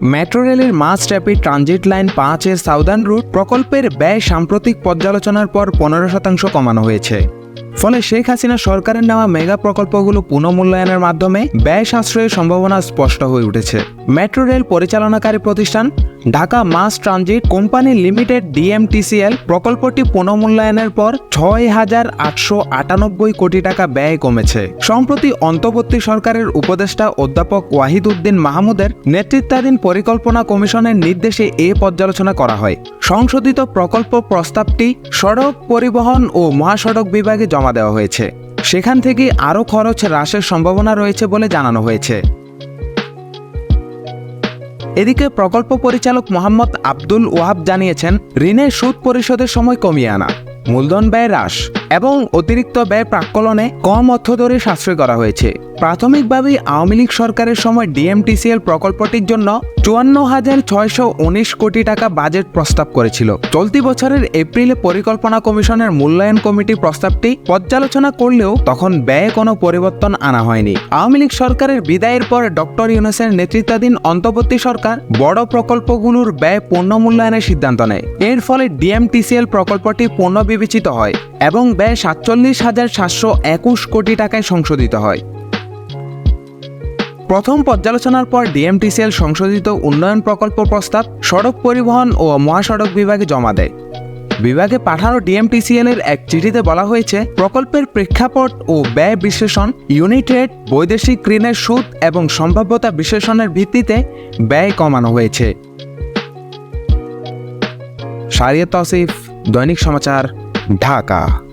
Metro রেলের mass ট্যাপি transit line পাঁচের সাউদার্ন রুট প্রকল্পের ব্যয় সাম্প্রতিক পর্যালোচনার পর পনেরো শতাংশ কমানো হয়েছে। ফলে শেখ হাসিনা সরকারের নেওয়া মেগা প্রকল্পগুলো পুনঃমূল্যায়নের মাধ্যমে ব্যয় সাশ্রয়ের সম্ভাবনা স্পষ্ট হয়ে উঠেছে। মেট্রো রেল পরিচালনাকারী প্রতিষ্ঠান Dhaka mass transit company limited DMTCL প্রকল্পটি পুনঃমূল্যায়নের পর ছয় হাজার আটশো আটানব্বই কোটি টাকা ব্যয় কমেছে। সম্প্রতি অন্তর্বর্তী সরকারের উপদেষ্টা অধ্যাপক ওয়াহিদ উদ্দিন মাহমুদের নেতৃত্বাধীন পরিকল্পনা কমিশনের নির্দেশে এ পর্যালোচনা করা হয়। সংশোধিত প্রকল্প প্রস্তাবটি সড়ক পরিবহন ও মহাসড়ক বিভাগে জমা দেওয়া হয়েছে। সেখান থেকে আরও খরচ হ্রাসের সম্ভাবনা রয়েছে বলে জানানো হয়েছে। এদিকে প্রকল্প পরিচালক মোহাম্মদ আব্দুল ওয়াহাব জানিয়েছেন, ঋণের সুদ পরিশোধের সময় কমিয়ে আনা, মূলধন ব্যয় হ্রাস এবং অতিরিক্ত ব্যয় প্রাক্কলনে কম অর্থ ধরে সাশ্রয় করা হয়েছে। প্রাথমিকভাবেই আওয়ামী লীগ সরকারের সময় ডিএমটিসিএল প্রকল্পটির জন্য চুয়ান্ন হাজার ছয়শো উনিশ কোটি টাকা বাজেট প্রস্তাব করেছিল। চলতি বছরের এপ্রিলে পরিকল্পনা কমিশনের মূল্যায়ন কমিটি প্রস্তাবটি পর্যালোচনা করলেও তখন ব্যয়ে কোনো পরিবর্তন আনা হয়নি। আওয়ামী লীগ সরকারের বিদায়ের পর ডক্টর ইউনুসের নেতৃত্বাধীন অন্তর্বর্তী সরকার বড় প্রকল্পগুলোর ব্যয় পুনঃমূল্যায়নের সিদ্ধান্ত নেয়। এর ফলে ডিএমটিসিএল প্রকল্পটি পুনর্বিবেচিত হয় এবং ব্যয় সাতচল্লিশ হাজার সাতশো একুশ কোটি টাকায় সংশোধিত হয়। প্রথম পর্যালোচনার পর ডিএমটিসিএল সংশোধিত উন্নয়ন প্রকল্প প্রস্তাব সড়ক পরিবহন ও মহাসড়ক বিভাগে জমা দেয়। বিভাগে পাঠানো ডিএমটিসিএল এর এক চিঠিতে বলা হয়েছে, প্রকল্পের প্রেক্ষাপট ও ব্যয় বিশ্লেষণ, ইউনিট রেট বৈদেশিক ঋণের সুদ এবং সম্ভাব্যতা বিশ্লেষণের ভিত্তিতে ব্যয় কমানো হয়েছে। সারিয়া তসিফ, দৈনিক সমাচার, ঢাকা।